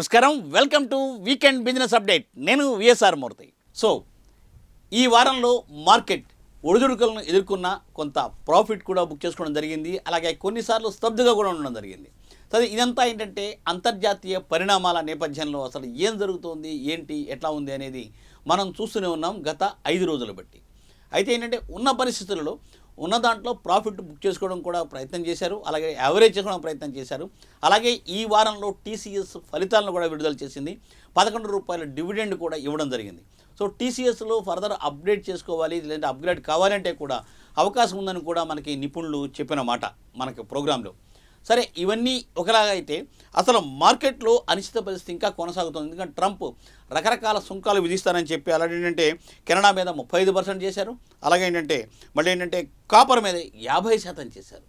నమస్కారం. Welcome to weekend business update. నేను VSR Murthy. So ఈ వారంలో మార్కెట్ ఒడిదుడుకులను ఎదుర్కొన్న కొంత ప్రాఫిట్ కూడా బుక్ చేసుకోవడం జరిగింది. అలాగే కొన్నిసార్లు స్తబ్దుగా కూడా ఉండడం జరిగింది. సరే ఇదంతా ఏంటంటే అంతర్జాతీయ పరిణామాల నేపథ్యంలో అసలు ఏం జరుగుతోంది? ఏంటి? ఎట్లా ఉంది? అనేది మనం చూస్తూనే ఉన్నాం గత ఐదు రోజులు బట్టి. అయితే ఏంటంటే ఉన్న పరిస్థితులలో ఉన్న దాంట్లో ప్రాఫిట్ బుక్ చేసుకోవడం కూడా ప్రయత్నం చేశారు. అలాగే యావరేజ్ చేసుకోవడం ప్రయత్నం చేశారు. అలాగే ఈ వారంలో టీసీఎస్ ఫలితాలను కూడా విడుదల చేసింది. పదకొండు రూపాయల డివిడెండ్ కూడా ఇవ్వడం జరిగింది. సో టీసీఎస్లో ఫర్దర్ అప్డేట్ చేసుకోవాలి లేదంటే అప్గ్రేడ్ కావాలంటే కూడా అవకాశం ఉందని కూడా మనకి నిపుణులు చెప్పిన మాట మనకి ప్రోగ్రాంలో. సరే ఇవన్నీ ఒకలాగా అయితే అసలు మార్కెట్లో అనిశ్చిత పరిస్థితి ఇంకా కొనసాగుతుంది. ఎందుకంటే ట్రంప్ రకరకాల సుంకాలు విధిస్తారని చెప్పి అలాగే ఏంటంటే కెనడా మీద ముప్పై ఐదు పర్సెంట్ చేశారు. అలాగే ఏంటంటే మళ్ళీ ఏంటంటే కాపర్ మీద యాభై శాతం చేశారు.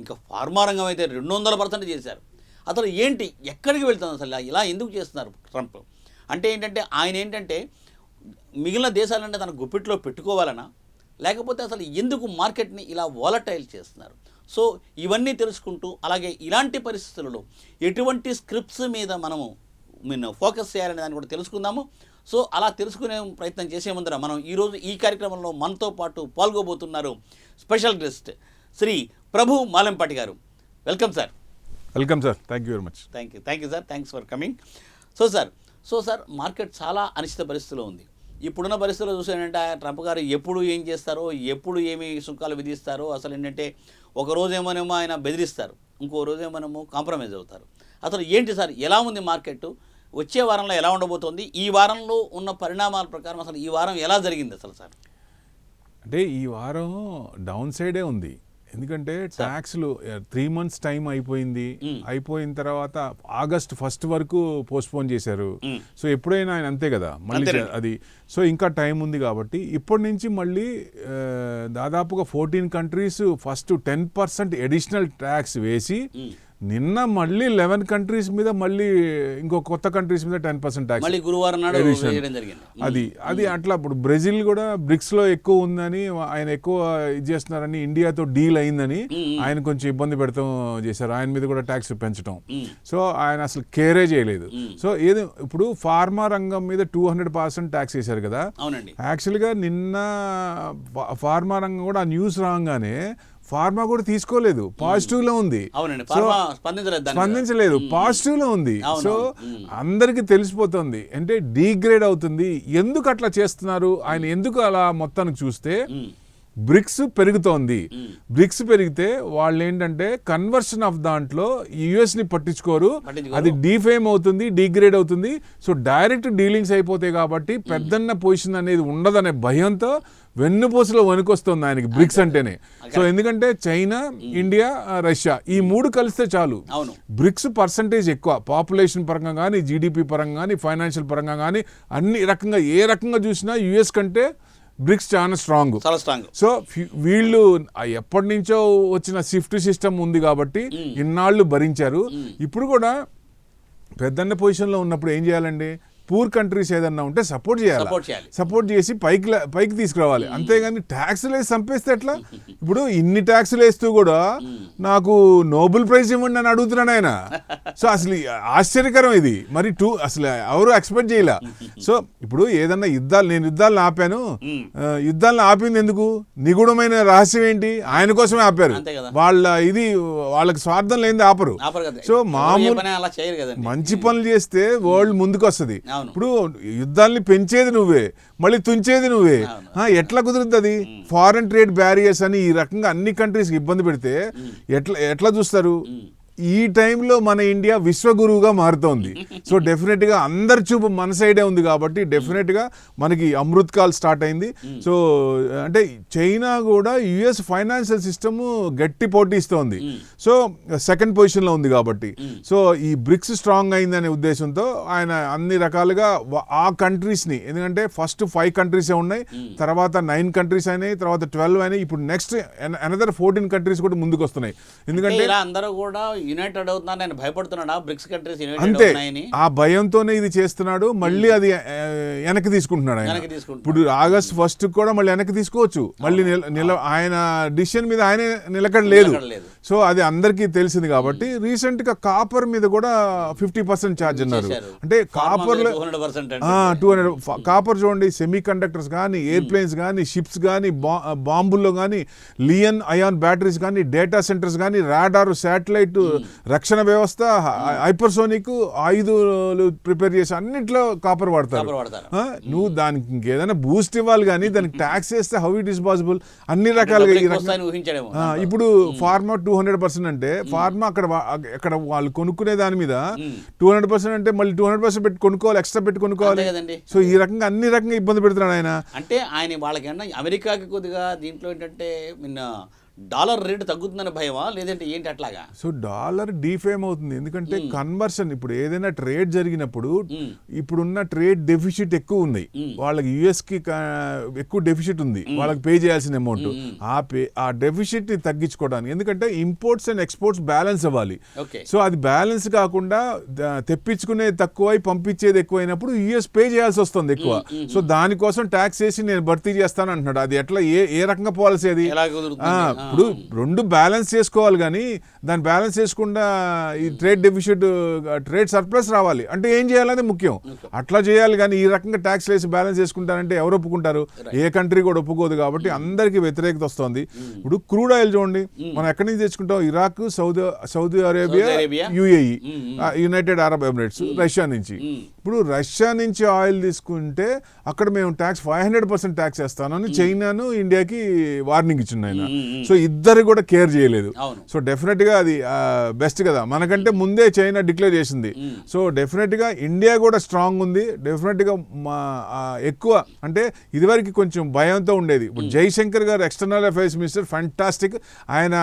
ఇంకా ఫార్మా రంగం అయితే రెండు వందల పర్సెంట్ చేశారు. అసలు ఏంటి? ఎక్కడికి వెళ్తుంది అసలు? ఇలా ఎందుకు చేస్తున్నారు ట్రంప్? అంటే ఏంటంటే ఆయన ఏంటంటే మిగిలిన దేశాలంటే తన గుప్పిట్లో పెట్టుకోవాలనా? లేకపోతే అసలు ఎందుకు మార్కెట్ని ఇలా వాలటైల్ చేస్తున్నారు? సో ఇవన్నీ తెలుసుకుంటూ అలాగే ఇలాంటి పరిస్థితులలో ఎటువంటి స్క్రిప్ట్స్ మీద మనము మీన్ ఫోకస్ చేయాలనే దాన్ని కూడా తెలుసుకుందాము. సో అలా తెలుసుకునే ప్రయత్నం చేసే ముందర మనం ఈరోజు ఈ కార్యక్రమంలో మనతో పాటు పాల్గొబోతున్నారు స్పెషల్ గెస్ట్ శ్రీ ప్రభు మాలెంపాటి గారు. Welcome sir. Welcome sir. Thank you very much thank you thank you sir. Thanks for coming. So sir so sir market చాలా అనిశ్చిత పరిస్థితిలో ఉంది. ఇప్పుడున్న పరిస్థితుల్లో చూసానంటే ట్రంప్ గారు ఎప్పుడు ఏం చేస్తారో ఎప్పుడు ఏమి సుంకాలు విధిస్తారో అసలు ఏంటంటే ఒక రోజేమోనేమో ఆయన బెదిరిస్తారు ఇంకో రోజేమోనేమో కాంప్రమైజ్ అవుతారు. అసలు ఏంటి సార్ ఎలా ఉంది మార్కెట్ వచ్చే వారంలో ఎలా ఉండబోతోంది? ఈ వారంలో ఉన్న పరిణామాల ప్రకారం అసలు ఈ వారం ఎలా జరిగింది అసలు సార్? అంటే ఈ వారం డౌన్ సైడే ఉంది. ఎందుకంటే ట్యాక్స్లు త్రీ మంత్స్ టైం అయిపోయింది. అయిపోయిన తర్వాత ఆగస్ట్ ఫస్ట్ వరకు పోస్ట్పోన్ చేశారు. సో ఎప్పుడైనా ఆయన అంతే కదా మళ్ళీ. అది సో ఇంకా టైం ఉంది కాబట్టి ఇప్పటి నుంచి మళ్ళీ దాదాపుగా fourteen countries first ten percent additional tax వేసి. నిన్న మళ్ళీ లెవెన్ కంట్రీస్ మీద మళ్ళీ ఇంకో కొత్త కంట్రీస్ మీద టెన్ పర్సెంట్ ట్యాక్స్ గురువారం అది అది అట్లా ఇప్పుడు బ్రెజిల్ కూడా బ్రిక్స్లో ఎక్కువ ఉందని ఆయన ఎక్కువ ఇది చేస్తున్నారని ఇండియాతో డీల్ అయిందని. ఆయన కొంచెం ఇబ్బంది పెడతాం చేశారు. ఆయన మీద కూడా ట్యాక్స్ పెంచడం. సో ఆయన అసలు కేరే చేయలేదు. సో ఏది ఇప్పుడు ఫార్మా రంగం మీద టూ హండ్రెడ్ పర్సెంట్ ట్యాక్స్ వేశారు కదా. యాక్చువల్గా నిన్న ఫార్మా రంగం కూడా ఆ న్యూస్ రాగానే ఫార్మా కూడా తీసుకోలేదు. పాజిటివ్లో ఉంది. స్పందించలేదు పాజిటివ్లో ఉంది. సో. అందరికి తెలిసిపోతుంది. అంటే డీగ్రేడ్ అవుతుంది. ఎందుకు అట్లా చేస్తున్నారు? ఆయన ఎందుకు అలా మొత్తానికి చూస్తే. బ్రిక్స్ పెరుగుతోంది. బ్రిక్స్ పెరిగితే వాళ్ళు ఏంటంటే కన్వర్షన్ ఆఫ్ దాంట్లో యుఎస్ని పట్టించుకోరు. పట్టించుకోరు. అది డీఫేమ్ అవుతుంది డీగ్రేడ్ అవుతుంది. సో డైరెక్ట్ డీలింగ్స్ అయిపోతాయి కాబట్టి పెద్దన్న పొజిషన్ అనేది ఉండదనే భయంతో వెన్నుపూసలో వణుకొస్తుంది ఆయనకి బ్రిక్స్ అంటేనే. సో ఎందుకంటే చైనా ఇండియా రష్యా ఈ మూడు కలిస్తే చాలు. బ్రిక్స్ పర్సంటేజ్ ఎక్కువ. పాపులేషన్ పరంగా కానీ జీడిపి పరంగా కానీ ఫైనాన్షియల్ పరంగా కానీ అన్ని రకంగా ఏ రకంగా చూసినా యుఎస్ కంటే బ్రిక్స్ చాలా స్ట్రాంగ్. చాలా స్ట్రాంగ్. సో వీళ్ళు ఎప్పటి నుంచో వచ్చిన షిఫ్ట్ సిస్టమ్ ఉంది కాబట్టి ఇన్నాళ్ళు భరించారు. ఇప్పుడు కూడా పెద్దన్న పొజిషన్లో ఉన్నప్పుడు ఏం చేయాలండి? పూర్ కంట్రీస్ ఏదన్నా ఉంటే సపోర్ట్ చేయాలి. సపోర్ట్ చేసి పైకి పైకి తీసుకురావాలి. అంతేగాని ట్యాక్స్లు వేసి చంపేస్తే ఎట్లా? ఇప్పుడు ఇన్ని ట్యాక్స్లు వేస్తూ కూడా నాకు నోబెల్ ప్రైజ్ ఇవ్వండి అని అడుగుతున్నాడు ఆయన. సో అసలు ఆశ్చర్యకరం ఇది. మరి టూ అసలు ఎవరు ఎక్స్పెక్ట్ చేయలే? సో ఇప్పుడు ఏదన్నా యుద్ధాలు నేను యుద్ధాలను ఆపాను. యుద్ధాలను ఆపింది ఎందుకు? నిగూఢమైన రహస్యం ఏంటి? ఆయన కోసమే ఆపారు. వాళ్ళ ఇది వాళ్ళకి స్వార్థం లేనిది ఆపరు. సో మామూలు మంచి పనులు చేస్తే వరల్డ్ ముందుకు వస్తుంది. ఇప్పుడు యుద్ధాల్ని పెంచేది నువ్వే మళ్ళీ తుంచేది నువ్వే. ఎట్లా కుదురుతుంది అది? ఫారెన్ ట్రేడ్ బ్యారియర్స్ అని ఈ రకంగా అన్ని కంట్రీస్కి ఇబ్బంది పెడితే ఎట్లా ఎట్లా చూస్తారు? ఈ టైంలో మన ఇండియా విశ్వగురువుగా మారుతోంది. సో డెఫినెట్గా అందరి చూపు మన సైడే ఉంది కాబట్టి డెఫినెట్గా మనకి అమృత్ కాల్ స్టార్ట్ అయింది. సో అంటే చైనా కూడా యుఎస్ ఫైనాన్షియల్ సిస్టమ్ గట్టి పోటీ ఇస్తోంది. సో సెకండ్ పొజిషన్లో ఉంది కాబట్టి. సో ఈ బ్రిక్స్ స్ట్రాంగ్ అయిందనే ఉద్దేశంతో ఆయన అన్ని రకాలుగా ఆ కంట్రీస్ని ఎందుకంటే ఫస్ట్ ఫైవ్ కంట్రీసే ఉన్నాయి తర్వాత నైన్ కంట్రీస్ అయినాయి తర్వాత ట్వెల్వ్ అయినాయి ఇప్పుడు నెక్స్ట్ అనదర్ ఫోర్టీన్ కంట్రీస్ కూడా ముందుకు వస్తున్నాయి ఎందుకంటే అందరూ కూడా యునైటెడ్ అవుతున్నారు నేను భయపడుతున్నాడా బ్రిక్స్ కంట్రీస్ అంతే. ఆ భయంతోనే ఇది చేస్తున్నాడు మళ్ళీ అది వెనక్కి తీసుకుంటున్నాడు ఆయన. ఇప్పుడు ఆగస్ట్ ఫస్ట్ కూడా మళ్ళీ వెనక్కి తీసుకోవచ్చు. మళ్ళీ నిల- ఆయన డిసిషన్ మీద ఆయనే నిలకడ లేదు. సో అది అందరికీ తెలిసింది కాబట్టి రీసెంట్గా కాపర్ మీద కూడా ఫిఫ్టీ పర్సెంట్ ఛార్జ్ అన్నారు. అంటే కాపర్ టూ హండ్రెడ్ కాపర్ చూడండి సెమీ కండక్టర్స్ కానీ ఎయిర్ప్లేన్స్ కానీ షిప్స్ కానీ బాంబుల్లో కానీ లియన్ అయాన్ బ్యాటరీస్ కానీ డేటా సెంటర్స్ కానీ రాడార్ శాటిలైట్ రక్షణ వ్యవస్థ హైపర్సోనిక్ ఆయుధాలు ప్రిపేర్ చేసి అన్నిట్లో కాపర్ వాడతారు. నువ్వు దానికి ఇంకేదైనా బూస్ట్ ఇవ్వాలి కానీ దానికి ట్యాక్స్ వేస్తే హౌ ఇట్ ఇస్ పాసిబుల్ అన్ని రకాలుగా ఇప్పుడు ఫార్మా టూ హండ్రెడ్ పర్సెంట్ అంటే ఫార్మా అక్కడ అక్కడ వాళ్ళు కొనుక్కునే దాని మీద టూ హండ్రెడ్ పర్సెంట్ అంటే మళ్ళీ టూ హండ్రెడ్ పర్సెంట్ పెట్టి కొనుక్కోవాలి ఎక్స్ట్రా పెట్టి కొనుక్కోవాలి. కదండి. సో ఈ రకంగా అన్ని రకంగా ఇబ్బంది పెడుతున్నాడు ఆయన. అంటే ఆయన వాళ్ళకన్నా అమెరికాకి కొద్దిగా దీంట్లో ఏంటంటే నిన్న డాలర్ రేటు తగ్గుతుందని భయమా? లేదంటే ఏంటి అట్లాగా? సో డాలర్ డీఫేమ్ అవుతుంది. ఎందుకంటే కన్వర్షన్ ఇప్పుడు ఏదైనా ట్రేడ్ జరిగినప్పుడు ఇప్పుడున్న ట్రేడ్ డెఫిసిట్ ఎక్కువ ఉన్నాయి వాళ్ళకి యుఎస్కి కా- ఎక్కువ డెఫిసిట్ ఉంది. వాళ్ళకి పే చేయాల్సిన అమౌంట్. ఆ పే ఆ డెఫిసిట్ని తగ్గించుకోవడానికి. ఎందుకంటే ఇంపోర్ట్స్ అండ్ ఎక్స్పోర్ట్స్ బ్యాలెన్స్ అవ్వాలి. సో అది బ్యాలెన్స్ కాకుండా తెప్పించుకునేది తక్కువై పంపించేది ఎక్కువైనప్పుడు యుఎస్ పే చేయాల్సి వస్తుంది ఎక్కువ. సో దానికోసం ట్యాక్స్ వేసి నేను భర్తీ చేస్తాను అంటున్నాడు. అది ఎట్లా ఏ ఏ రకంగా పాలసీ అది? ఇప్పుడు రెండు బ్యాలెన్స్ చేసుకోవాలి కానీ దాన్ని బ్యాలెన్స్ చేసుకుండా ఈ ట్రేడ్ డెఫిసిట్ ట్రేడ్ సర్ప్లస్ రావాలి. అంటే ఏం చేయాలనేది ముఖ్యం. అట్లా చేయాలి కానీ ఈ రకంగా ట్యాక్స్ వేసి బ్యాలెన్స్ చేసుకుంటారంటే ఎవరు ఒప్పుకుంటారు? ఏ కంట్రీ కూడా ఒప్పుకోదు కాబట్టి అందరికీ వ్యతిరేకత వస్తుంది. ఇప్పుడు క్రూడ్ ఆయిల్ చూడండి. మనం ఎక్కడి నుంచి తెచ్చుకుంటాం? Iraq Saudi Saudi Arabia Saudi Arabia. UAE United Arab Emirates Russia నుంచి. ఇప్పుడు రష్యా నుంచి ఆయిల్ తీసుకుంటే అక్కడ మేము tax five hundred percent tax వేస్తానని చైనాను ఇండియాకి వార్నింగ్ ఇచ్చిండు ఆయన సో ఇద్దరు కూడా కేర్ చేయలేదు. సో డెఫినెట్గా అది బెస్ట్ కదా. మనకంటే ముందే చైనా డిక్లేర్ చేసింది. సో డెఫినెట్గా ఇండియా కూడా స్ట్రాంగ్ ఉంది. డెఫినెట్గా మా ఎక్కువ అంటే ఇదివరకు కొంచెం భయంతో ఉండేది. ఇప్పుడు జైశంకర్ గారు ఎక్స్టర్నల్ అఫైర్స్ మినిస్టర్ ఫంటాస్టిక్. ఆయన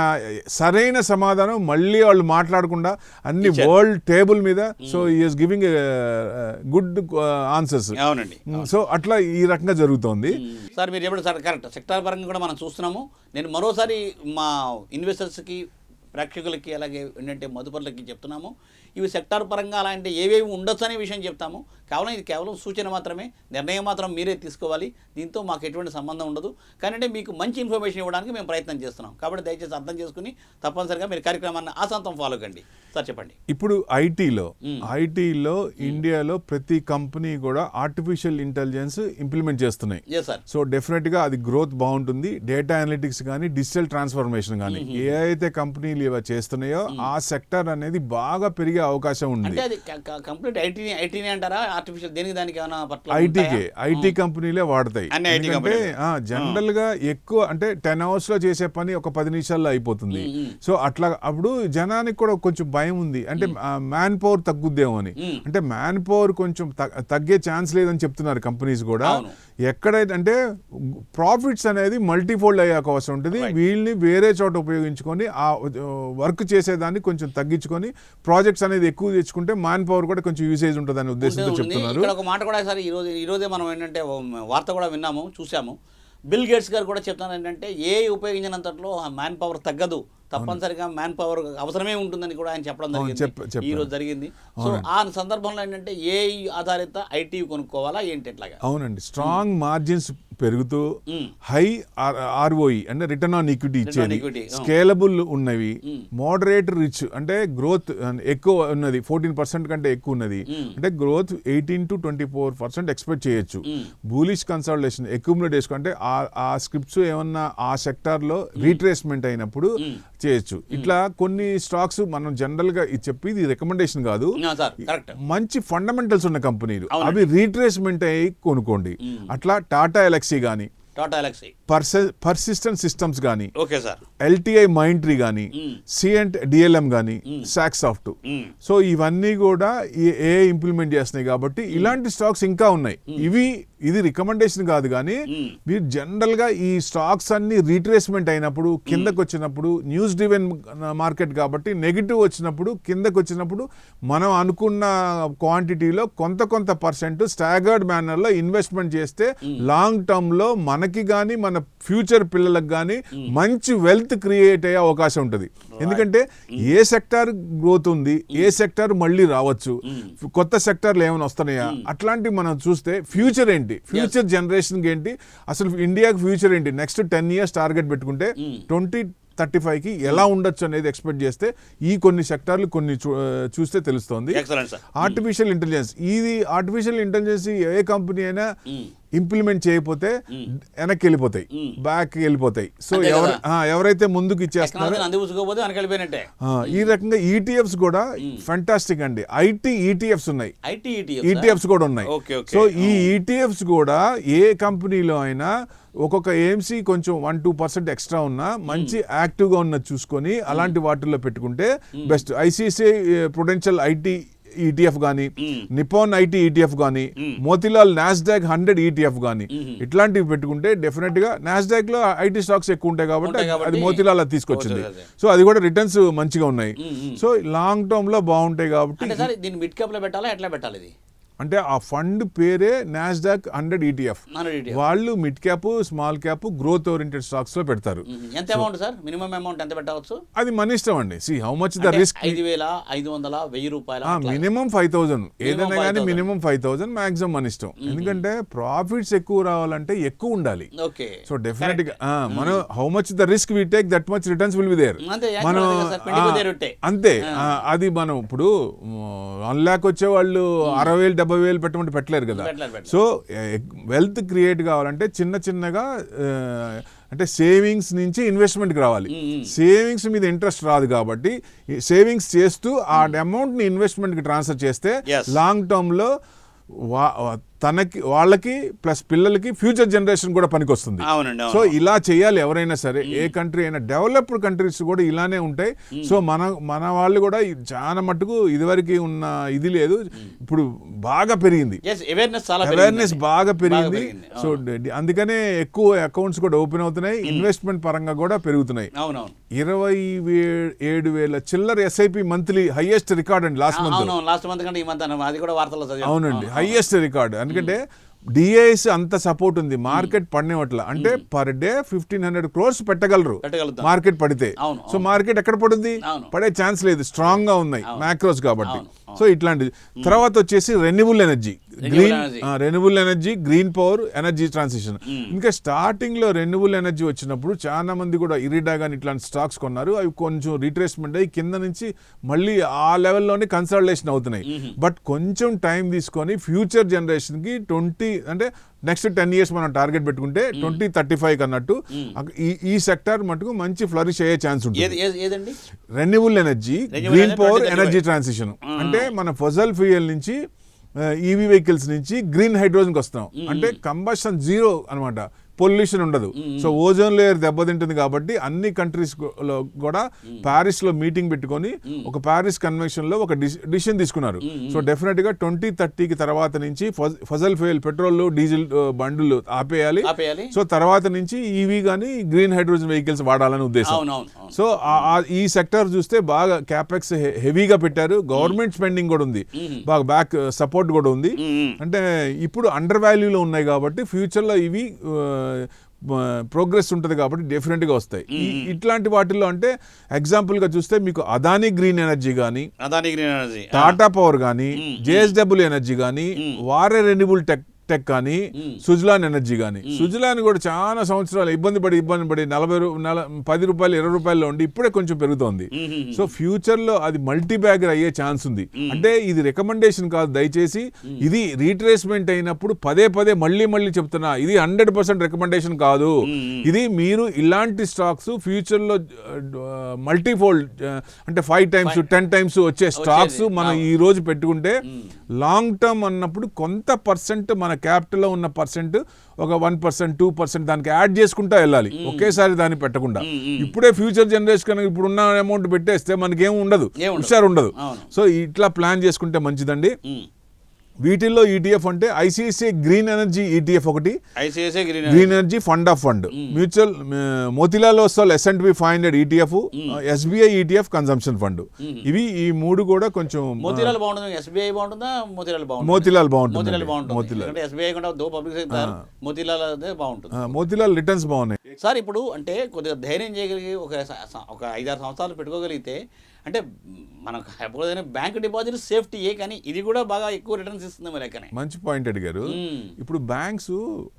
సరైన సమాధానం మళ్ళీ వాళ్ళు మాట్లాడకుండా అన్ని వరల్డ్ టేబుల్ మీద. So is giving good answers. అవునండి. సో అట్లా ఈ రకంగా జరుగుతోంది. సార్ మీరు చెప్పండి సార్ కరెక్ట్. సెక్టార్ పరంగా కూడా మనం చూస్తున్నాము. నేను మరోసారి మా ఇన్వెస్టర్స్కి ప్రేక్షకులకి అలాగే ఏంటంటే మదుపరులకి చెప్తున్నాము. ఇవి సెక్టార్ పరంగా అలాంటి ఏవేవి ఉండొచ్చు అనే విషయం చెప్తాము. కేవలం ఇది కేవలం సూచన మాత్రమే. నిర్ణయం మాత్రం మీరే తీసుకోవాలి. దీంతో మాకు ఎటువంటి సంబంధం ఉండదు. కానీ మీకు మంచి ఇన్ఫర్మేషన్ ఇవ్వడానికి మేము ప్రయత్నం చేస్తున్నాం. కాబట్టి దయచేసి అర్థం చేసుకుని తప్పనిసరిగా మీరు కార్యక్రమాన్ని ఆశాంతం ఫాలో కండి. సార్ చెప్పండి. ఇప్పుడు ఐటీలో ఐటీలో ఇండియాలో ప్రతి కంపెనీ కూడా ఆర్టిఫిషియల్ ఇంటెలిజెన్స్ ఇంప్లిమెంట్ చేస్తున్నాయి. సో డెఫినెట్గా అది గ్రోత్ బాగుంటుంది. డేటా అనలిటిక్స్ కానీ డిజిటల్ ట్రాన్స్ఫర్మేషన్ కానీ. ఏ అయితే కంపెనీలు ఇవి చేస్తున్నాయో ఆ సెక్టర్ అనేది బాగా పెరిగే అవకాశం ఉంది. అంటే అది కంప్లీట్ ఐటీని ఐటీని అంటారా? ఆర్టిఫిషియల్ దేనికి దానికి ఏమైనా పట్ల ఐటీకే? ఐటీ కంపెనీలే వాడతాయి. ఎందుకంటే. జనరల్గా ఎక్కువ అంటే టెన్ అవర్స్లో చేసే పని ఒక పది నిమిషాల్లో అయిపోతుంది. సో అట్లా అప్పుడు జనానికి కూడా కొంచెం భయం ఉంది. అంటే మ్యాన్ పవర్ తగ్గుద్దేమో అని. అంటే మ్యాన్ పవర్ కొంచెం తగ్- తగ్గే ఛాన్స్ లేదని చెప్తున్నారు కంపెనీస్ కూడా. ఎక్కడైతే అంటే ప్రాఫిట్స్ అనేది మల్టీఫోల్డ్ అయ్యే అవకాశం ఉంటుంది. వీళ్ళని వేరే చోట ఉపయోగించుకొని ఆ వర్క్ చేసేదాన్ని కొంచెం తగ్గించుకొని ప్రాజెక్ట్స్ అనేది ఎక్కువ తెచ్చుకుంటే మ్యాన్ పవర్ కూడా కొంచెం యూసేజ్ ఉంటుందనే ఉద్దేశంతో ఉంది. చెప్తున్నారు. ఒక మాట కూడా సార్ ఈరోజు ఈరోజే మనం ఏంటంటే వార్త కూడా విన్నాము చూసాము. బిల్ గేట్స్ గారు కూడా చెప్తున్నారు ఏంటంటే ఏ ఉపయోగించినంతట్లో మ్యాన్ పవర్ తగ్గదు. తప్పనిసరిగా మ్యాన్ పవర్ అవసరమే ఉంటుందని కూడా ఆయన చెప్పడం జరిగింది. ఈ రోజు జరిగింది. సో ఆ సందర్భంలో ఏంటంటే ఏ ఆధారిత ఐటీ కొనుక్కోవాలా ఏంటి ఎట్లాగా అవునండి. స్ట్రాంగ్ మార్జిన్స్ పెరుగుతూ. హై ఆర్ఓఈ అంటే రిటర్న్ ఆన్ ఈక్విటీ ఇచ్చేది. స్కేలబుల్ ఉన్నవి. మోడరేట్ రిచ్ అంటే గ్రోత్ ఎక్కువ ఉన్నది. ఫోర్టీన్ పర్సెంట్ కంటే ఎక్కువ ఉన్నది. అంటే growth eighteen to twenty four percent expect చేయొచ్చు. బూలిష్ కన్సల్టేషన్ అక్యుములేట్ చేసుకుంటే ఆ ఆ స్క్రిప్ట్స్ ఏమన్నా ఆ సెక్టార్లో రీట్రేస్మెంట్ అయినప్పుడు చేయొచ్చు. ఇట్లా కొన్ని స్టాక్స్ మనం జనరల్గా ఇది చెప్పి ఇది రికమెండేషన్ కాదు. మంచి ఫండమెంటల్స్ ఉన్న కంపెనీలు. అవి రీట్రేస్మెంట్ అయ్యి కొనుక్కోండి. అట్లా టాటా ఎలక్సీ కానీ టాటా ఎలక్సీ పర్స పర్సిస్టెంట్ సిస్టమ్స్ కానీ ఓకే సార్ ఎల్టీఐ మైంట్రీ కానీ సిఎంట్ డిఎల్ఎం కానీ సాఫ్ట్ మ్మ్. సో ఇవన్నీ కూడా ఏ ఇంప్లిమెంట్ చేస్తున్నాయి కాబట్టి ఇలాంటి స్టాక్స్ ఇంకా ఉన్నాయి. ఇవి ఇది రికమెండేషన్ కాదు కానీ మీరు జనరల్గా ఈ స్టాక్స్ అన్ని రీట్రేస్మెంట్ అయినప్పుడు కిందకు వచ్చినప్పుడు న్యూస్ డివెన్ మార్కెట్ కాబట్టి నెగిటివ్ వచ్చినప్పుడు కిందకు వచ్చినప్పుడు మనం అనుకున్న క్వాంటిటీలో కొంత కొంత పర్సెంట్ స్టాగర్డ్ మేనర్లో ఇన్వెస్ట్మెంట్ చేస్తే లాంగ్ టర్మ్లో మనకి కానీ మన ఫ్యూచర్ పిల్లలకు కానీ మంచి వెల్త్ క్రియేట్ అయ్యే అవకాశం ఉంటుంది. ఎందుకంటే ఏ సెక్టార్ గ్రోత్ ఉంది ఏ సెక్టార్ మళ్ళీ రావచ్చు. కొత్త సెక్టార్లు ఏమైనా వస్తున్నాయా? అట్లాంటివి మనం చూస్తే ఫ్యూచర్ ఏంటి? ఫ్యూచర్ జనరేషన్ ఏంటి? అసలు ఇండియాకి ఫ్యూచర్ ఏంటి? నెక్స్ట్ టెన్ ఇయర్స్ టార్గెట్ పెట్టుకుంటే ట్వంటీ థర్టీ కి ఎలా ఉండొచ్చు అనేది ఎక్స్పెక్ట్ చేస్తే ఈ కొన్ని సెక్టార్లు కొన్ని చూస్తే తెలుస్తోంది. ఆర్టిఫిషియల్ ఇంటెలిజెన్స్ ఇది ఆర్టిఫిషియల్ ఇంటెలిజెన్స్ ఏ కంపెనీ అయినా ఇంప్లిమెంట్ చేయకపోతే వెనక్కి వెళ్ళిపోతాయి బ్యాక్ వెళ్ళిపోతాయి సో ఎవరు ఎవరైతే ముందుకు ఇచ్చేస్తున్నారో ఆ, ఈ రకంగా ఈటీఎఫ్స్ కూడా ఫంటాస్టిక్ అండి. ఐటీ ఈటీఎఫ్స్ ఉన్నాయి. ఐటీ ఈటీఎఫ్స్ కూడా ఉన్నాయి. సో ఈ ఈటీఎఫ్స్ కూడా ఏ కంపెనీలో అయినా ఒక్కొక్క ఏఎంసీ కొంచెం వన్ టూ పర్సెంట్ ఎక్స్ట్రా ఉన్నా మంచి యాక్టివ్గా ఉన్నది చూసుకొని అలాంటి వాటిల్లో పెట్టుకుంటే best. ICICI Prudential IT ETF కానీ నిపాన్ ఐటీ ఈటీఎఫ్ కానీ మోతిలాల్ నాస్డాక్ హండ్రెడ్ ఈటీఎఫ్ కానీ ఇట్లాంటివి పెట్టుకుంటే డెఫినెట్గా నాస్డాక్లో ఐటీ స్టాక్స్ ఎక్కువ ఉంటాయి కాబట్టి అది మోతిలాల్ అది తీసుకొచ్చింది. సో అది కూడా రిటర్న్స్ మంచిగా ఉన్నాయి. సో లాంగ్ టర్మ్లో బాగుంటాయి కాబట్టి దీన్ని మిడ్ క్యాప్లో పెట్టాలా ఎట్లా పెట్టాలి అంటే ఆ ఫండ్ పేరే Nasdaq hundred ETF non ET వాళ్ళు mid cap small cap growth oriented స్టాక్స్లో పెడతారు. ఎంత అమౌంట్ సార్? మినిమం అమౌంట్ ఎంత పెట్టవచ్చు? అది మన ఇష్టం అండి. See how much the risk ఐదు వేల ఐదు వందల వెయ్యి రూపాయల. మినిమం ఫైవ్ థౌసండ్ ఏదైనా కానీ 5,000. మినిమం ఫైవ్ థౌసండ్ మాక్సిమం మన ఇష్టం. ఎందుకంటే ప్రాఫిట్స్ ఎక్కువ రావాలంటే ఎక్కువ ఉండాలి. ఓకే. సో డెఫినెట్గా మనం how much the risk we take that much returns will be there మనం. అంతే అది మనం ఇప్పుడు వన్ ల్యాక్ వచ్చే వాళ్ళు అరవై వేలు డెబ్బై వేలు పెట్టమంటే పెట్టలేరు కదా. సో వెల్త్ క్రియేట్ కావాలంటే చిన్న చిన్నగా అంటే సేవింగ్స్ నుంచి ఇన్వెస్ట్మెంట్కి రావాలి సేవింగ్స్ మీద ఇంట్రెస్ట్ రాదు కాబట్టి సేవింగ్స్ చేస్తూ ఆ అమౌంట్ని ఇన్వెస్ట్మెంట్కి ట్రాన్స్ఫర్ చేస్తే. లాంగ్ టర్మ్లో వా తనకి వాళ్ళకి ప్లస్ పిల్లలకి ఫ్యూచర్ జనరేషన్ కూడా పనికొస్తుంది. సో. ఇలా చేయాలి ఎవరైనా సరే. ఏ కంట్రీ అయినా డెవలప్డ్ కంట్రీస్ కూడా ఇలానే ఉంటాయి. సో మన మన వాళ్ళు కూడా చాలా మట్టుకు ఇదివరకు ఉన్న ఇది లేదు. ఇప్పుడు బాగా పెరిగింది. అవేర్నెస్. బాగా పెరిగింది. సో అందుకనే ఎక్కువ అకౌంట్స్ కూడా ఓపెన్ అవుతున్నాయి. ఇన్వెస్ట్మెంట్ పరంగా కూడా పెరుగుతున్నాయి. ఇరవై ఏడు వేల చిల్లర ఎస్ఐపి మంత్లీ హైయెస్ట్ రికార్డ్ అండి లాస్ట్ మంత్ లాస్ట్ మంత్ కంటే ఈ మంత్ అది కూడా వార్తల్లో చదివాను. అవునండి. హైయెస్ట్ రికార్డ్ ఎందుకంటే డిఐఎస్ అంత సపోర్ట్ ఉంది. మార్కెట్ పడినట్ల అంటే per day fifteen hundred crores పెట్టగలరు. Market పడితే. సో మార్కెట్ ఎక్కడ అవును. పడే ఛాన్స్ లేదు. స్ట్రాంగ్గా ఉన్నాయి. మ్యాక్రోస్ కాబట్టి. సో ఇట్లాంటిది. తర్వాత వచ్చేసి renewable energy green. Renewable energy green power energy transition ఇంకా స్టార్టింగ్లో రెన్యూబుల్ ఎనర్జీ వచ్చినప్పుడు చాలా మంది కూడా ఇరిడా కానీ ఇట్లాంటి స్టాక్స్ కొన్నారు. అవి కొంచెం రీట్రేస్మెంట్ అయ్యి కింద నుంచి మళ్ళీ ఆ లెవెల్లోనే కన్సల్టేషన్ అవుతున్నాయి. బట్ కొంచెం టైం తీసుకొని ఫ్యూచర్ జనరేషన్కి ట్వంటీ అంటే నెక్స్ట్ టెన్ ఇయర్స్ మనం టార్గెట్ పెట్టుకుంటే ట్వంటీ థర్టీ ఫైవ్ అన్నట్టు ఈ ఈ సెక్టర్ మటుకు మంచి ఫ్లరిష్ అయ్యే ఛాన్స్ ఉంటుంది. Renewable energy green power 2035. Energy transition అంటే మన ఫజల్ ఫ్యూయల్ నుంచి ఈవీ వెహికల్స్ నుంచి గ్రీన్ హైడ్రోజన్కి వస్తాం అంటే కంబషన్ జీరో అన్నమాట. పొల్యూషన్ ఉండదు. సో ఓజోన్ లేయర్ దెబ్బతింటుంది కాబట్టి అన్ని కంట్రీస్లో కూడా ప్యారిస్లో మీటింగ్ పెట్టుకొని ఒక ప్యారిస్ కన్వెన్షన్లో ఒక డిసిషన్ తీసుకున్నారు. సో డెఫినెట్గా ట్వంటీ థర్టీకి తర్వాత నుంచి ఫజల్ ఫ్యూయల్ పెట్రోల్ డీజిల్ బండ్లు ఆపేయాలి. సో తర్వాత నుంచి ఈవీ కానీ గ్రీన్ హైడ్రోజన్ వెహికల్స్ వాడాలని ఉద్దేశం. సో ఈ సెక్టర్ చూస్తే బాగా క్యాపెక్స్ హెవీగా పెట్టారు. గవర్నమెంట్ స్పెండింగ్ కూడా ఉంది. బాగా బ్యాక్ సపోర్ట్ కూడా ఉంది. అంటే ఇప్పుడు అండర్ వాల్యూలో ఉన్నాయి కాబట్టి ఫ్యూచర్లో ఇవి ప్రోగ్రెస్ ఉంటుంది కాబట్టి డెఫినెట్గా వస్తాయి. ఇట్లాంటి వాటిల్లో అంటే ఎగ్జాంపుల్గా చూస్తే మీకు అదానీ గ్రీన్ ఎనర్జీ కానీ Adani Green Energy Tata Power కానీ జేఎస్డబ్ల్యూ ఎనర్జీ కానీ వారే రెన్యూబుల్ టెక్ టెక్ కానీ సుజలాన్ ఎనర్జీ కానీ. సుజలాన్ కూడా చాలా సంవత్సరాలు ఇబ్బంది పడి ఇబ్బంది పడి నలభై పది రూపాయలు ఇరవై రూపాయలు ఉండి ఇప్పుడే కొంచెం పెరుగుతోంది. సో ఫ్యూచర్లో అది మల్టీ బ్యాగర్ అయ్యే ఛాన్స్ ఉంది. అంటే ఇది రికమెండేషన్ కాదు దయచేసి ఇది రీట్రేస్మెంట్ అయినప్పుడు పదే పదే మళ్ళీ మళ్ళీ చెప్తున్నా ఇది హండ్రెడ్ పర్సెంట్ రికమెండేషన్ కాదు. ఇది మీరు ఇలాంటి స్టాక్స్ ఫ్యూచర్లో మల్టీ ఫోల్డ్ అంటే ఫైవ్ టైమ్స్ టెన్ టైమ్స్ వచ్చే స్టాక్స్ మనం ఈ రోజు పెట్టుకుంటే లాంగ్ టర్మ్ అన్నప్పుడు కొంత పర్సెంట్ మన క్యాపిటల్లో ఉన్న పర్సెంట్ ఒక వన్ పర్సెంట్ టూ పర్సెంట్ దానికి యాడ్ చేసుకుంటా వెళ్ళాలి. ఒకేసారి దాన్ని పెట్టకుండా. ఇప్పుడే ఫ్యూచర్ జనరేషన్ ఇప్పుడున్న అమౌంట్ పెట్టేస్తే మనకేం ఉండదు. హుషారు ఉండదు. సో ఇట్లా ప్లాన్ చేసుకుంటే మంచిదండి. వీటిల్లో ఈటీఎఫ్ అంటే ఐసిఐసిఐ గ్రీన్ ఎనర్జీ ఈటీఎఫ్ ఒకటి. ICICI green green energy fund of fund mutual Motilal Oswal S and P five hundred ETF SBI ETF consumption fund ఇవి ఈ మూడు కూడా కొంచెం మోతీలాల్ బాగుంటుంది? ఎస్బీఐ బాగుంటుందా? మోతీలాల్ బాగుంటుంది? మోతిలాల్ బాగుంటుంది మోతీలాల్ బాగుంటుంది. ఎస్బీఐ కూడా దో పబ్లిక్ సెక్టర్ మోతీలాల్ అదే బాగుంటుంది. మోతిలాల్ రిటర్న్స్ బాగున్నాయి. సార్ ఇప్పుడు అంటే కొద్దిగా ధైర్యం చేయగలిగి ఒక ఒక ఐదారు సంవత్సరాలు పెట్టుకోగలిగితే అంటే మనకు ఎప్పుడైనా బ్యాంక్ డిపాజిట్ సేఫ్టీయే కానీ ఇది కూడా బాగా ఎక్కువ రిటర్న్స్ ఇస్తుంది లెక్కనే. మంచి పాయింట్ అడిగారు. ఇప్పుడు బ్యాంక్స్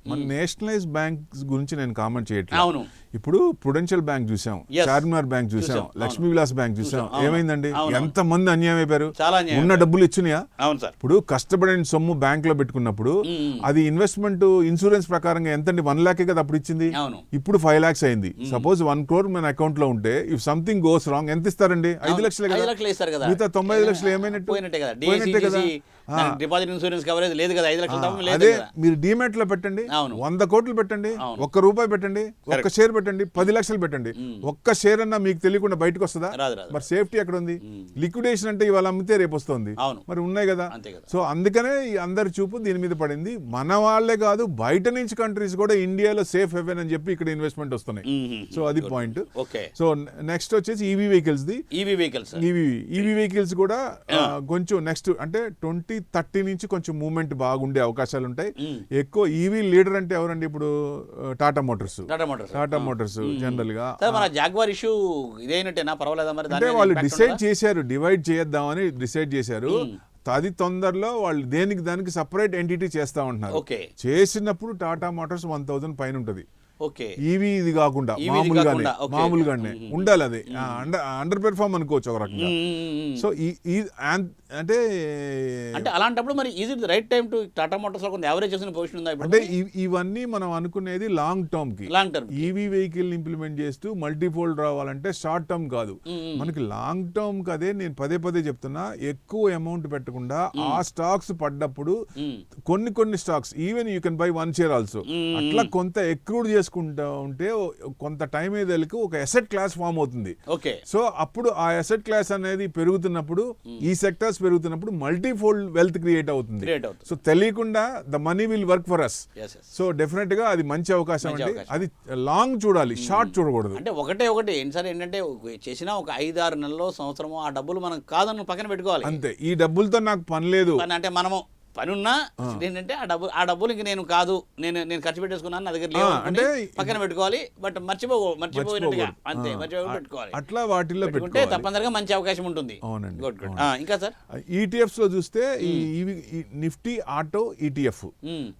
మన నేషనలైజ్ బ్యాంక్స్ గురించి నేను కామెంట్ చేయట్లేదు. అవును. ఇప్పుడు ప్రుడెన్షియల్ బ్యాంక్ చూసాం. చార్మినార్ బ్యాంక్ చూసాం. లక్ష్మీ విలాస్ బ్యాంక్ చూసాం. ఏమైందండి. ఎంత మంది అన్యాయం అయిపోయారు? ఉన్న డబ్బులు ఇచ్చినాయా? అవును సార్. ఇప్పుడు కష్టపడిన సొమ్ము బ్యాంక్లో పెట్టుకున్నప్పుడు. అది ఇన్వెస్ట్మెంట్ ఇన్సూరెన్స్ ప్రకారంగా ఎంతండి? వన్ లాక్ కదా అప్పుడు ఇచ్చింది? ఇప్పుడు ఫైవ్ లాక్స్ అయింది. సపోజ్ వన్ క్రోర్ మన అకౌంట్లో ఉంటే ఇఫ్ సంథింగ్ గోస్ రాంగ్ ఎంత ఇస్తారండి? ఐదు. లక్షలు ఐదు లక్షలు కదా. మిగతా తొంభై ఐదు లక్షలు ఏమైనట్టు? పోయినట్టే కదా? డిపాజిట్ ఇన్సూరెన్స్ కవరేజ్ లేదు కదా ఐదు లక్షలు తప్ప లేదు అదే మీరు డిమాట్లో పెట్టండి. వంద కోట్లు పెట్టండి. ఒక్క రూపాయి పెట్టండి ఒక్క షేర్ పెట్టండి పది లక్షలు పెట్టండి. ఒక్క షేర్ అన్నా మీకు తెలియకుండా బయటకు వస్తుందా? మరి సేఫ్టీ ఎక్కడ ఉంది? లిక్విడేషన్ అంటే ఇవాళ అమ్మితే రేపు వస్తుంది. మరి ఉన్నాయి కదా. సో అందుకనే ఈ అందరి చూపు దీని మీద పడింది. మన వాళ్ళే కాదు బయట నుంచి కంట్రీస్ కూడా ఇండియాలో సేఫ్ హెవెన్ అని చెప్పి ఇక్కడ ఇన్వెస్ట్మెంట్ వస్తున్నాయి. సో అది పాయింట్ సో నెక్స్ట్ వచ్చేసి EV vehicles the. EV vehicles EV EV vehicles కూడా కొంచెం నెక్స్ట్ అంటే ట్వంటీ థర్టీ నుంచి కొంచెం మూవ్మెంట్ బాగుండే అవకాశాలు ఉంటాయి ఎక్కువ ఈవీ లీడర్ అంటే ఎవరండి ఇప్పుడు? Tata Motors. Tata Motors. Tata Motors జనరల్గా మన జాగ్వార్ ఇష్యూ ఇదేనట్టేనా? పర్వాలేదా మరి? అంటే వాళ్ళు డిసైడ్? చేశారు డివైడ్ చేద్దామని డిసైడ్ చేశారు. అది తొందరలో వాళ్ళు దేనికి దానికి సపరేట్ ఎంటిటీ చేస్తా ఉంటున్నారు. చేసినప్పుడు టాటా మోటార్స్ వన్ థౌసండ్ పైన ఉంటది. ఈవీ ఇది కాకుండా మామూలుగానే. మామూలుగానే ఉండాలి అది. అండర్ పెర్ఫార్మ్ అనుకోవచ్చు ఒక రకంగా. సో ఈ అంటే అంటే అలాంటప్పుడు మరి easy right time to Tata మోటార్స్లో కొంత యావరేజ్ చేసిన పొజిషన్ ఉందా అంటే ఇవన్నీ మనం అనుకునేది long టర్మ్కి. Long term EV vehicle implement చేస్తూ మల్టీఫోల్డ్ రావాలంటే షార్ట్ టర్మ్ కాదు. మనకి లాంగ్ టర్మ్ కదే నేను పదే పదే చెప్తున్నా ఎక్కువ అమౌంట్ పెట్టకుండా ఆ స్టాక్స్ పడ్డప్పుడు కొన్ని కొన్ని stocks even you can buy one share also అట్లా కొంత ఎక్రూడ్ చేసుకుంటా ఉంటే కొంత టైం ఏదలకి ఒక ఎసెట్ క్లాస్ ఫామ్ అవుతుంది. ఓకే. సో అప్పుడు ఆ అసెట్ క్లాస్ అనేది పెరుగుతున్నప్పుడు ఈ సెక్టర్స్ పెరుగుతున్నప్పుడు మల్టీ ఫోల్డ్ వెల్త్ క్రియేట్ అవుతుంది. సో తెలియకుండా the money will work for us so డెఫినెట్గా అది మంచి అవకాశం అండి. అది లాంగ్ చూడాలి షార్ట్ చూడకూడదు. అంటే ఒకటే ఒకటి సార్ ఏంటంటే చేసిన ఒక ఐదు ఆరు నెలలో సంవత్సరము ఆ డబ్బులు మనం కాదని పక్కన పెట్టుకోవాలి. అంతే. ఈ డబ్బులతో నాకు పని లేదు. అంటే మనము. పని ఉన్నా ఏంటంటే ఆ డబ్బు ఆ డబ్బులు ఇంక నేను కాదు. నేను నేను ఖర్చు పెట్టేసుకున్నాను నా దగ్గర లేవు అంటే పక్కన పెట్టుకోవాలి. బట్ మర్చిపో మర్చిపోయినట్టుగా. అంతే మర్చిపోయి పెట్టుకోవాలి. అట్లా వాటిల్లో పెట్టుకుంటే తప్పనిసరిగా మంచి అవకాశం ఉంటుంది. అవునండి, గుడ్ గుడ్. ఇంకా సార్? ఈటీఎఫ్స్లో చూస్తే ఈ నిఫ్టీ ఆటో ఈటీఎఫ్.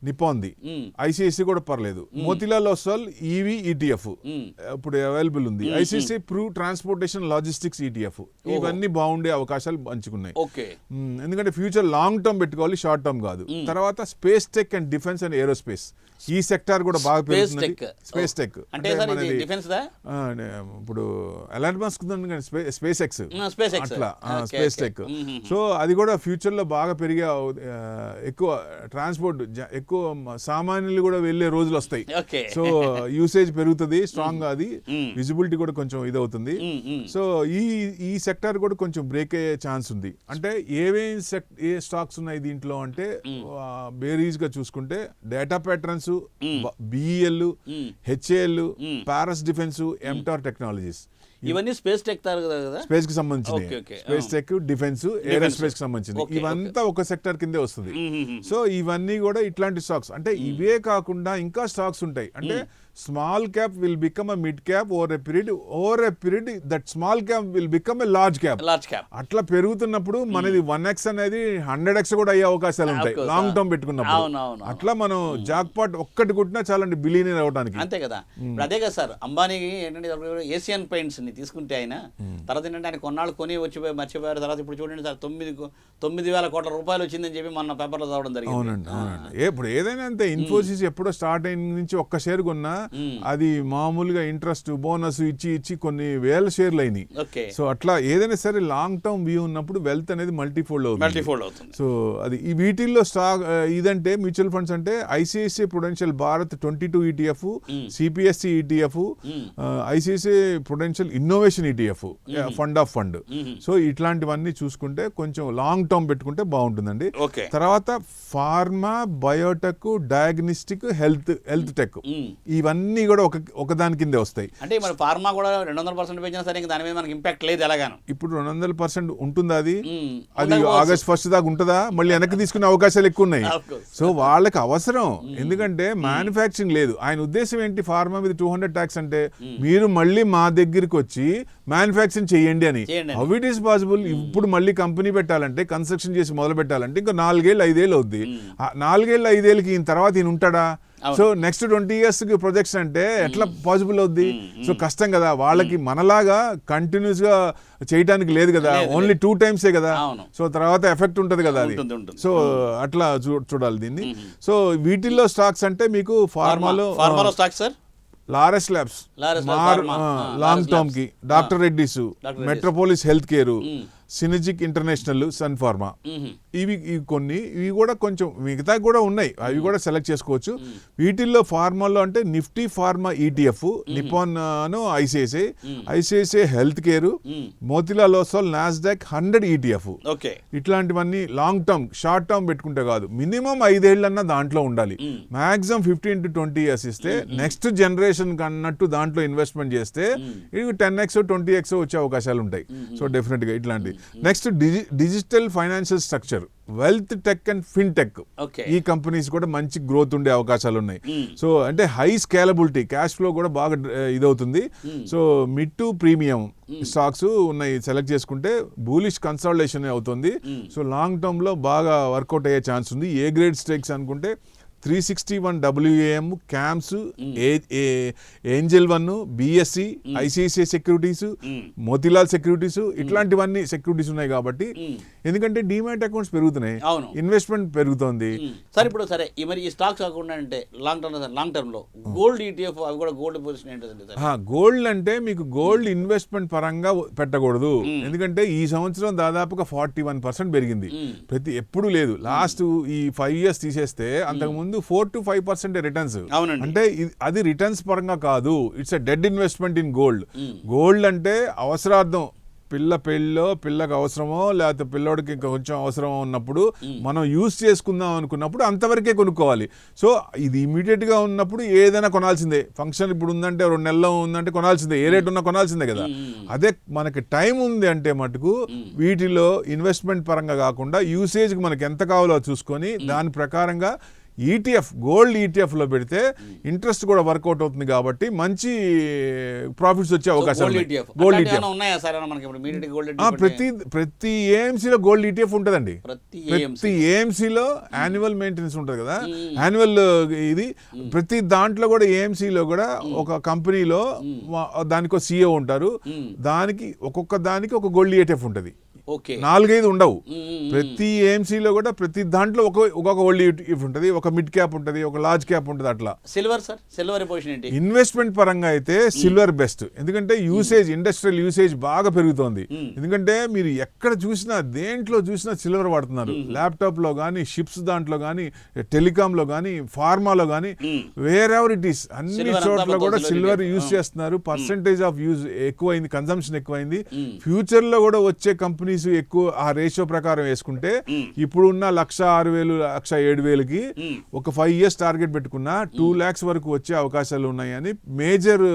నిపాన్ది మ్మ్. ఐసిఐసి కూడా పర్లేదు. Motilal Oswal EV ETF. ఇప్పుడు అవైలబుల్ ఉంది. ICICI Pru transportation logistics ETF ఇవన్నీ బాగుండే అవకాశాలు మ్మ్. ఎందుకంటే ఫ్యూచర్ లాంగ్ టర్మ్ పెట్టుకోవాలి షార్ట్ టర్మ్ కాదు. తర్వాత space tech and defence and aerospace. ఈ సెక్టార్ కూడా బాగా స్పేస్ పెరుగుతుంది టెక్ స్పేస్ టెక్ అంటే ఇప్పుడు ఎలాంటి మస్క్ స్పేస్ ఎక్స్ అట్లా. స్పేస్. టెక్ సో అది కూడా ఫ్యూచర్లో బాగా పెరిగే ఎక్కువ ట్రాన్స్పోర్ట్ ఎక్కువ సామాన్యులు కూడా వెళ్ళే రోజులు వస్తాయి. సో యూసేజ్ పెరుగుతుంది స్ట్రాంగ్ అది. విజిబిలిటీ కూడా కొంచెం ఇదవుతుంది. సో ఈ ఈ సెక్టర్ కూడా కొంచెం బ్రేక్ అయ్యే ఛాన్స్ ఉంది. అంటే ఏవేం ఏ స్టాక్స్ ఉన్నాయి దీంట్లో అంటే బేరీస్గా చూసుకుంటే data patterns BEL HAL Paras defence MTAR technologies. ఇవన్నీ స్పేస్ టెక్ కదా స్పేస్కి ఓకే. స్పేస్ టెక్ డిఫెన్స్ ఏరోస్పేస్కి సంబంధించింది. ఇవంతా ఒక సెక్టర్ కిందే వస్తుంది. సో ఇవన్నీ కూడా ఇట్లాంటి స్టాక్స్. అంటే ఇవే కాకుండా ఇంకా స్టాక్స్ ఉంటాయి. అంటే small cap will become a mid cap over a period over a period that small cap will become a large cap large cap అట్లా పెరుగుతున్నప్పుడు మనది వన్ ఎక్స్ అనేది హండ్రెడ్ ఎక్స్ కూడా అయ్యే అవకాశాలు ఉంటాయి. లాంగ్. టర్మ్ పెట్టుకున్నప్పుడు. అట్లా మనం జాక్ పాట్ ఒక్కటి కొట్టినా చాలండి బిలియనీర్ అవడానికి అంతే కదా. ఇప్పుడు అదే కదా సార్ అంబానీకి ఏంటంటే ఏషియన్ పెయింట్స్ని తీసుకుంటే ఆయన తర్వాత ఏంటంటే ఆయన కొన్నాళ్ళు కొని వచ్చిపోయి మర్చిపోయారు. తర్వాత ఇప్పుడు చూడండి సార్ తొమ్మిది తొమ్మిది వేల కోట్ల రూపాయలు వచ్చిందని చెప్పి మొన్న పేపర్లో చదవడం జరిగింది. అవునండి ఇప్పుడు ఏదైనా అంతే ఇన్ఫోసిస్ ఎప్పుడో స్టార్ట్ అయిన నుంచి ఒక్క షేర్ కొన్నా అది మామూలుగా ఇంట్రెస్ట్ బోనస్ ఇచ్చి ఇచ్చి కొన్ని వేల షేర్లు అయినాయి. సో అట్లా ఏదైనా సరే లాంగ్ టర్మ్ వ్యూ ఉన్నప్పుడు వెల్త్ అనేది మల్టీఫోల్డ్ అవుతుంది. సో అది ఈ వీటిల్లో స్టాక్ ఆ, ఇదంటే మ్యూచువల్ ఫండ్స్ అంటే ICICI Prudential Bharat twenty two ETF CPSE ETF ICICI Prudential innovation ETF fund of fund so ఇట్లాంటివన్నీ చూసుకుంటే కొంచెం లాంగ్ టర్మ్ పెట్టుకుంటే బాగుంటుందండి. తర్వాత pharma biotech diagnostic health health tech ఇవన్నీ కూడా ఒక ఒక దాని కిందే వస్తాయి. అంటే మరి ఫార్మా కూడా రెండు వందల పర్సెంట్ పెంచినా సరే ఇంకా దాని మీద మనకి ఇంపాక్ట్ లేదు ఎలాగాను? ఇప్పుడు రెండు వందల పర్సెంట్ ఉంటుందా అది. అది. ఆగస్ట్ ఫస్ట్ దాకా ఉంటుందా? మళ్ళీ వెనక్కి తీసుకునే అవకాశాలు ఎక్కువ ఉన్నాయి. సో వాళ్ళకి అవసరం. ఎందుకంటే మ్యానుఫ్యాక్చరింగ్ లేదు. ఆయన ఉద్దేశం ఏంటి? ఫార్మా మీద టూ హండ్రెడ్ ట్యాక్స్ అంటే మీరు మళ్ళీ మా దగ్గరికి వచ్చి మ్యానుఫ్యాక్చరింగ్ చేయండి అని. హౌ ఇట్ ఈస్ పాసిబుల్ ఇప్పుడు మళ్ళీ కంపెనీ పెట్టాలంటే కన్స్ట్రక్షన్ చేసి మొదలు పెట్టాలంటే ఇంకా నాలుగేళ్ళు ఐదేళ్ళు అవుద్ది. నాలుగేళ్ళు ఐదేళ్ళకి ఈయన తర్వాత ఈయన ఉంటాడా. సో నెక్స్ట్ ట్వంటీ ఇయర్స్కి ప్రొజెక్షన్ అంటే ఎట్లా పాసిబుల్ అవుద్ది? సో కష్టం కదా. వాళ్ళకి మనలాగా కంటిన్యూస్గా చేయడానికి లేదు కదా. ఓన్లీ టూ టైమ్సే కదా. సో తర్వాత ఎఫెక్ట్ ఉంటది కదా అది. సో అట్లా చూడాలి దీన్ని. సో వీటిల్లో స్టాక్స్ అంటే మీకు ఫార్మాలో ఫార్మాలో stock sir Laurus Labs. Long టర్మ్కి. Doctor Reddy's Metropolis healthcare Syngene international Sun pharma ఇవి ఇవి కొన్ని ఇవి కూడా కొంచెం మిగతా కూడా ఉన్నాయి. అవి కూడా సెలెక్ట్ చేసుకోవచ్చు. వీటిల్లో ఫార్మాలో అంటే Nifty pharma ETF Nippon ICICI ICICI health care Motilal Oswal Nasdaq hundred ETF okay. ఇట్లాంటివన్నీ లాంగ్ టర్మ్ షార్ట్ టర్మ్ పెట్టుకుంటే కాదు. మినిమం ఐదేళ్ళన్నా దాంట్లో ఉండాలి. Maximum fifteen to twenty years ఇస్తే నెక్స్ట్ జనరేషన్ అన్నట్టు దాంట్లో ఇన్వెస్ట్మెంట్ చేస్తే ఇది టెన్ ఎక్స్ ట్వంటీ ఎక్స్ వచ్చే అవకాశాలు ఉంటాయి. సో డెఫినెట్గా ఇట్లాంటి next digital financial structure wealth tech and fintech ఈ కంపెనీస్ కూడా మంచి గ్రోత్ ఉండే అవకాశాలు ఉన్నాయి సో అంటే హై స్కేలబిలిటీ క్యాష్ ఫ్లో కూడా బాగా ఇదవుతుంది. So mid to premium stocks ఉన్నాయి సెలెక్ట్ చేసుకుంటే బూలిష్ కన్సల్టేషన్ అవుతుంది. సో లాంగ్ టర్మ్లో బాగా వర్కౌట్ అయ్యే ఛాన్స్ ఉంది. ఏ గ్రేడ్ స్టేక్స్ అనుకుంటే three sixty one WAM CAMS Angel one BSE ICICI securities Motilal securities ఇట్లాంటివన్నీ సెక్యూరిటీస్ ఉన్నాయి కాబట్టి ఎందుకంటే డిమాట్ అకౌంట్స్ పెరుగుతున్నాయి. ఇన్వెస్ట్మెంట్ పెరుగుతోంది. సార్ ఇప్పుడు సరే మరి ఈ స్టాక్స్ కాకుండా అంటే లాంగ్ టర్మ్ లాంగ్ టర్మ్లో గోల్డ్ ఈటీఎఫ్ అవి కూడా గోల్డ్ పొజిషన్ ఏంటంటే గోల్డ్ అంటే మీకు గోల్డ్ ఇన్వెస్ట్మెంట్ పరంగా పెట్టకూడదు. ఎందుకంటే ఈ సంవత్సరం దాదాపుగా ఫార్టీ వన్ పర్సెంట్ పెరిగింది ప్రతి ఎప్పుడు లేదు. లాస్ట్ ఈ ఫైవ్ ఇయర్స్ తీసేస్తే అంతకు ముందు four to five percent returns. అవునండి. అంటే అది రిటర్న్స్ పరంగా కాదు. It's a dead investment in gold. Gold అంటే అవసరార్థం. పిల్ల పెళ్ళో పిల్లకి అవసరమో లేకపోతే పిల్లోడికి ఇంకా కొంచెం అవసరమో ఉన్నప్పుడు మనం యూస్ చేసుకుందాం అనుకున్నప్పుడు అంతవరకే కొనుక్కోవాలి. సో ఇది ఇమీడియట్గా ఉన్నప్పుడు ఏదైనా కొనాల్సిందే. ఫంక్షన్ ఇప్పుడు ఉందంటే రెండు నెలల్లో ఉందంటే కొనాల్సిందే. ఏ రేట్ ఉన్నా కొనాల్సిందే కదా. అదే మనకి టైం ఉంది అంటే మటుకు వీటిలో ఇన్వెస్ట్మెంట్ పరంగా కాకుండా యూసేజ్కి మనకి ఎంత కావాలో చూసుకొని దాని ప్రకారంగా ఈటీఎఫ్ గోల్డ్ ఈటీఎఫ్లో పెడితే ఇంట్రెస్ట్ కూడా వర్కౌట్ అవుతుంది కాబట్టి మంచి ప్రాఫిట్స్ వచ్చే అవకాశం గోల్డ్ ఈటీఎఫ్ ప్రతి ప్రతి AMC లో గోల్డ్ ఈటీఎఫ్ ఉంటుందండి. ప్రతి ప్రతి AMC లో. యాన్యువల్ మెయింటెనెన్స్ ఉంటుంది కదా. యాన్యువల్ ఇది ప్రతి దాంట్లో కూడా AMC లో కూడా ఒక కంపెనీలో దానికి ఒక సిఇఓ ఉంటారు. దానికి ఒక్కొక్క దానికి ఒక గోల్డ్ ఈటీఎఫ్ ఉంటుంది. ఓకే నాలుగైదు ఉండవు. ప్రతి AMC లో కూడా ప్రతి దాంట్లో ఒక ఒక్కొక్క గోల్డ్ ఈటీఎఫ్ ఉంటుంది. ఒక మిడ్ క్యాప్ ఉంటుంది ఒక లార్జ్ క్యాప్ ఉంటుంది అట్లా. Silver sir? సిల్వర్ పొజిషన్ ఏంటి? ఇన్వెస్ట్మెంట్ పరంగా అయితే సిల్వర్ బెస్ట్. ఎందుకంటే యూసేజ్ ఇండస్ట్రియల్ యూసేజ్ బాగా పెరుగుతోంది. ఎందుకంటే మీరు ఎక్కడ చూసినా దేంట్లో చూసినా సిల్వర్ వాడుతున్నారు. ల్యాప్టాప్లో కానీ షిప్స్ దాంట్లో కానీ టెలికామ్లో కానీ ఫార్మాలో కానీ వేర్ ఎవర్ ఇట్ ఈస్ అన్ని చోట్ల కూడా సిల్వర్. యూజ్. చేస్తున్నారు. పర్సంటేజ్ ఆఫ్ యూజ్ ఎక్కువైంది కన్సంప్షన్ ఎక్కువైంది. ఫ్యూచర్లో కూడా వచ్చే కంపెనీస్ ఎక్కువ ఆ రేషియో ప్రకారం వేసుకుంటే ఇప్పుడున్న లక్ష ఆరు వేలు లక్ష ఏడు వేలకి ఒక ఫైవ్ ఇయర్స్ టార్గెట్ పెట్టుకున్నా టూ ల్యాక్స్ వరకు వచ్చే అవకాశాలు ఉన్నాయని మేజర్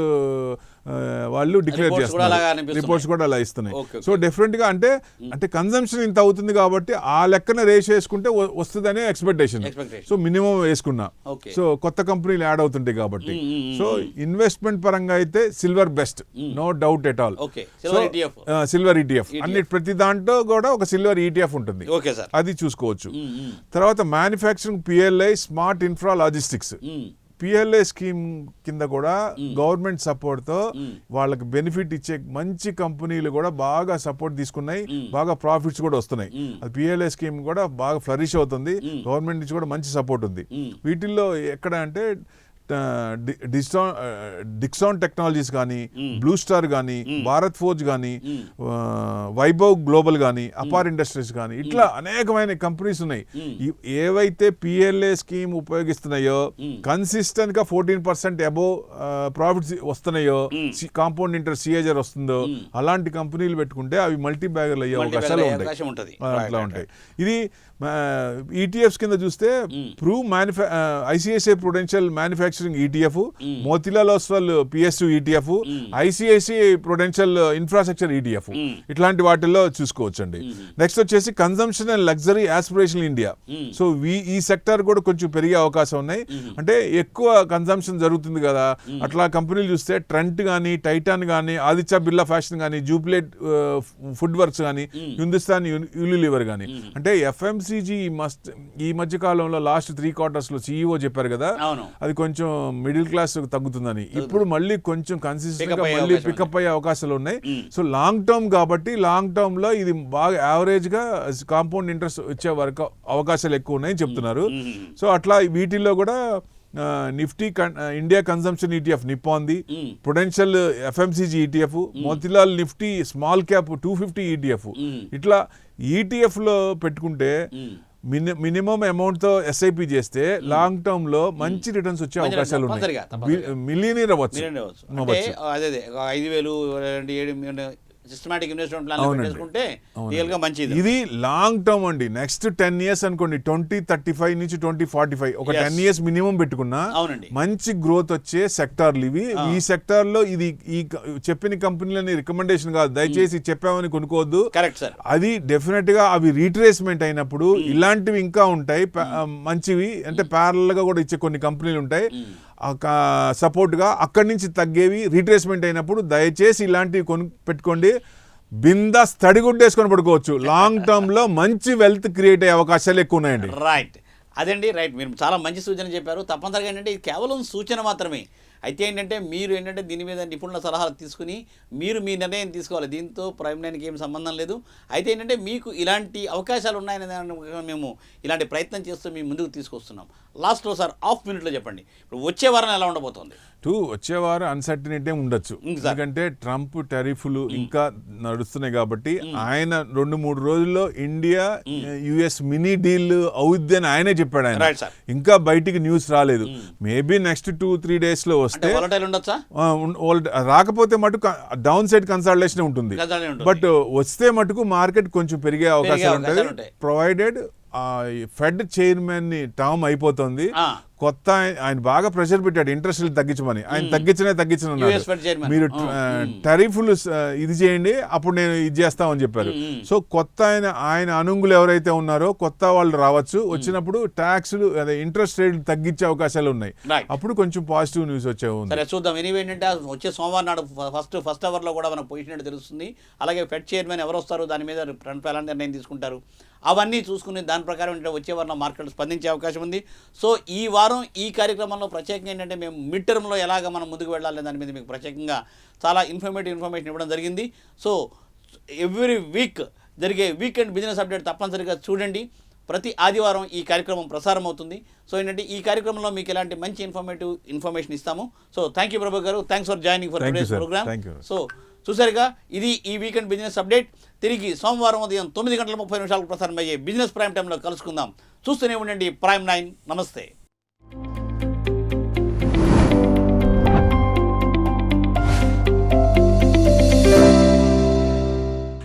వాళ్ళు డిక్లేర్ చేస్తున్నారు. రిపోర్ట్స్ కూడా అలా ఇస్తున్నాయి. సో డెఫినెట్గా అంటే అంటే కన్సంప్షన్ ఇంత అవుతుంది కాబట్టి ఆ లెక్కన రేషియో వేసుకుంటే వస్తుందనే ఎక్స్పెక్టేషన్. సో మినిమం వేసుకున్నా. సో కొత్త కంపెనీలు యాడ్ అవుతుంటాయి కాబట్టి. సో ఇన్వెస్ట్మెంట్ పరంగా అయితే silver best no doubt at all. Silver ETF అన్ని ప్రతి దాంట్లో కూడా ఒక సిల్వర్ ఈటీఎఫ్ ఉంటుంది. ఓకే సార్ అది చూసుకోవచ్చు. తర్వాత manufacturing PLI smart infra logistics PLI scheme కింద కూడా గవర్నమెంట్ సపోర్ట్తో వాళ్ళకి బెనిఫిట్ ఇచ్చే మంచి కంపెనీలు కూడా బాగా సపోర్ట్ తీసుకున్నాయి. బాగా ప్రాఫిట్స్ కూడా వస్తున్నాయి. అది పిఎల్ఐ స్కీమ్ కూడా బాగా ఫ్లరిష్ అవుతుంది. గవర్నమెంట్ నుంచి కూడా మంచి సపోర్ట్ ఉంది. వీటిల్లో ఎక్కడ అంటే డిస్టాన్ డిక్సాన్ టెక్నాలజీస్ కానీ బ్లూ స్టార్ కానీ భారత్ ఫోర్జ్ కానీ వైభవ్ గ్లోబల్ కానీ అపార్ ఇండస్ట్రీస్ కానీ ఇట్లా అనేకమైన కంపెనీస్ ఉన్నాయి. ఏవైతే పిఎల్ఏ స్కీమ్ ఉపయోగిస్తున్నాయో కన్సిస్టెంట్గా ఫోర్టీన్ పర్సెంట్ అబోవ్ ప్రాఫిట్స్ వస్తున్నాయో కాంపౌండ్ ఇంటర్ సిఏజర్ వస్తుందో అలాంటి కంపెనీలు పెట్టుకుంటే అవి మల్టీ బ్యాగర్లు అయ్యే అవకాశాలు ఉంటాయి. అట్లా ఉంటాయి. ఇది ఈటీఎఫ్స్ కింద చూస్తే ప్రూవ్ మ్యానుఫ్యా ICICI Prudential manufacturing ETF Motilal Oswal PSU ETF ICICI Prudential infrastructure ETF ఇట్లాంటి వాటిల్లో చూసుకోవచ్చండి. నెక్స్ట్ వచ్చేసి consumption and luxury aspiration India so ఈ సెక్టర్ కూడా కొంచెం పెరిగే అవకాశం ఉన్నాయి. అంటే ఎక్కువ కన్జంప్షన్ జరుగుతుంది కదా. అట్లా కంపెనీలు చూస్తే ట్రెంట్ కానీ టైటాన్ కానీ ఆదిత్య బిర్లా ఫ్యాషన్ కానీ జూప్లేట్ ఫుడ్ వర్క్స్ కానీ హిందుస్థాన్ యూనిలివర్ కానీ అంటే ఎఫ్ఎంసీజీ మస్ట్ ఈ మధ్య కాలంలో లాస్ట్ త్రీ క్వార్టర్స్లో సిఇఓ చెప్పారు కదా? అది కొంచెం మిడిల్ క్లాస్ తగ్గుతుందని. ఇప్పుడు మళ్ళీ కొంచెం కన్సిస్టెంట్ Pick గా up అయ్యే మళ్ళీ పికప్ అయ్యే అవకాశాలు ఉన్నాయి. సో లాంగ్ టర్మ్ కాబట్టి లాంగ్ టర్మ్లో ఇది బాగా యావరేజ్గా కాంపౌండ్ ఇంట్రెస్ట్ వచ్చే వరకు అవకాశాలు ఎక్కువ ఉన్నాయని చెప్తున్నారు. సో అట్లా వీటిల్లో కూడా Nifty India consumption ETF నిప్పాంది. Potential FMCG ETF Motilal Nifty small cap two fifty ETF ఇట్లా ఈటీఎఫ్లో పెట్టుకుంటే మిని మినిమం అమౌంట్తో ఎస్ఐపి చేస్తే లాంగ్ టర్మ్లో మంచి రిటర్న్స్ వచ్చే అవకాశాలు ఉన్నాయి. మిలియనీర్ అవ్వచ్చు. అదే ఐదు వేలు ఏడు సిస్టమాటిక్ ఇన్వెస్ట్మెంట్ ప్లాన్. చేసుకుంటే రియల్గా మంచిది. ఇది లాంగ్ టర్మ్ అండి. నెక్స్ట్ టెన్ ఇయర్స్ అనుకోండి ట్వంటీ థర్టీ ఫైవ్ నుంచి ట్వంటీ ఫార్టీ ఫైవ్ ఒక. టెన్ ఇయర్స్ మినిమం పెట్టుకున్నా అవునండి. మంచి గ్రోత్ వచ్చే సెక్టార్లు ఇవి. ఈ సెక్టార్లో ఇది ఈ చెప్పిన కంపెనీలని రికమెండేషన్ కాదు. దయచేసి చెప్పామని కొనుక్కోవద్దు. కరెక్ట్ సార్ అది డెఫినెట్గా అవి రీట్రేస్మెంట్ అయినప్పుడు ఇలాంటివి ఇంకా ఉంటాయి. మంచివి. అంటే ప్యారల్గా కూడా ఇచ్చే కొన్ని కంపెనీలు ఉంటాయి. సపోర్ట్గా అక్కడి నుంచి తగ్గేవి రీట్రేస్మెంట్ అయినప్పుడు దయచేసి ఇలాంటివి కొను పెట్టుకోండి. బిందా తడిగుడ్డేసుకొని పడుకోవచ్చు. లాంగ్ టర్మ్లో మంచి వెల్త్ క్రియేట్ అయ్యే అవకాశాలు ఎక్కువ ఉన్నాయండి. రైట్ అదండి రైట్ మీరు చాలా మంచి సూచన చెప్పారు. తప్పనిసరిగా ఏంటంటే ఇది కేవలం సూచన మాత్రమే. అయితే ఏంటంటే మీరు ఏంటంటే దీని మీద నిపుణుల సలహాలు తీసుకుని మీరు మీ నిర్ణయం తీసుకోవాలి. దీంతో ప్రైమ్ లైన్కి ఏం సంబంధం లేదు. అయితే ఏంటంటే మీకు ఇలాంటి అవకాశాలు ఉన్నాయనే మేము ఇలాంటి ప్రయత్నం చేస్తూ మీ ముందుకు తీసుకొస్తున్నాం. లాస్ట్లో సార్ హాఫ్ మినిట్లో చెప్పండి. ఇప్పుడు వచ్చే వారం ఎలా ఉండబోతోంది? టూ వచ్చేవారు అన్సర్టినిటీ ఉండొచ్చు. ఎందుకంటే ట్రంప్ టెరిఫ్లు ఇంకా నడుస్తున్నాయి కాబట్టి ఆయన రెండు మూడు రోజుల్లో ఇండియా యుఎస్ మినీ డీల్ అవుద్ది అని ఆయనే చెప్పాడు ఆయన. ఇంకా బయటికి న్యూస్ రాలేదు. మేబీ నెక్స్ట్ టూ త్రీ డేస్లో వస్తే రాకపోతే మటుకు డౌన్ సైడ్ కన్సల్టేషన్ ఉంటుంది. బట్ వస్తే మటుకు మార్కెట్ కొంచెం పెరిగే అవకాశాలు ఉంటాయి. ప్రొవైడెడ్ ఫెడ్ చైర్మన్ని టర్మ్ అయిపోతుంది. కొత్త ఆయన- బాగా ప్రెషర్ పెట్టాడు ఇంట్రెస్ట్ తగ్గించమని. ఆయన తగ్గించనే తగ్గించను. మీరు టరీఫ్లు ఇది చేయండి అప్పుడు నేను ఇది చేస్తామని చెప్పారు. సో కొత్త ఆయన ఆయన అనుంగులు ఎవరైతే ఉన్నారో కొత్త వాళ్ళు రావచ్చు. వచ్చినప్పుడు ట్యాక్స్లు అదే ఇంట్రెస్ట్ రేట్లు తగ్గించే అవకాశాలు ఉన్నాయి. అప్పుడు కొంచెం పాజిటివ్ న్యూస్ వచ్చే సరే చూద్దాం. ఎనీవే ఏంటంటే వచ్చే సోమవారం నాడు ఫస్ట్ ఫస్ట్ అవర్లో కూడా మనకు పొజిషన్ తెలుస్తుంది. అలాగే ఫెడ్ చైర్మన్ ఎవరు వస్తారు? దాని మీద ఎలాంటి నిర్ణయం తీసుకుంటారు. అవన్నీ చూసుకుని దాని ప్రకారం ఏంటంటే వచ్చే వారం మార్కెట్ స్పందించే అవకాశం ఉంది. సో ఈ వారం ఈ కార్యక్రమంలో ప్రత్యేకంగా ఏంటంటే మేము మిడ్ టర్మ్లో ఎలాగ మనం ముందుకు వెళ్ళాలి దాని మీద మీకు ప్రత్యేకంగా చాలా ఇన్ఫర్మేటివ్ ఇన్ఫర్మేషన్ ఇవ్వడం జరిగింది. సో ఎవ్రీ వీక్ జరిగే వీకెండ్ బిజినెస్ అప్డేట్ తప్పనిసరిగా చూడండి. ప్రతి ఆదివారం ఈ కార్యక్రమం ప్రసారం అవుతుంది. సో ఏంటంటే ఈ కార్యక్రమంలో మీకు ఎలాంటి మంచి ఇన్ఫర్మేటివ్ ఇన్ఫర్మేషన్ ఇస్తాము. సో థ్యాంక్ యూ ప్రభు గారు. Thanks for joining for today's. Program. So చూసారుగా ఇది ఈ వీకెండ్ బిజినెస్ అప్డేట్. తిరిగి సోమవారం ఉదయం తొమ్మిది గంటల ముప్పై నిమిషాలకు ప్రసారం అయ్యే బిజినెస్ ప్రైమ్ టైంలో కలుసుకుందాం. చూస్తూనే ఉండండి ప్రైమ్ నైన్. నమస్తే.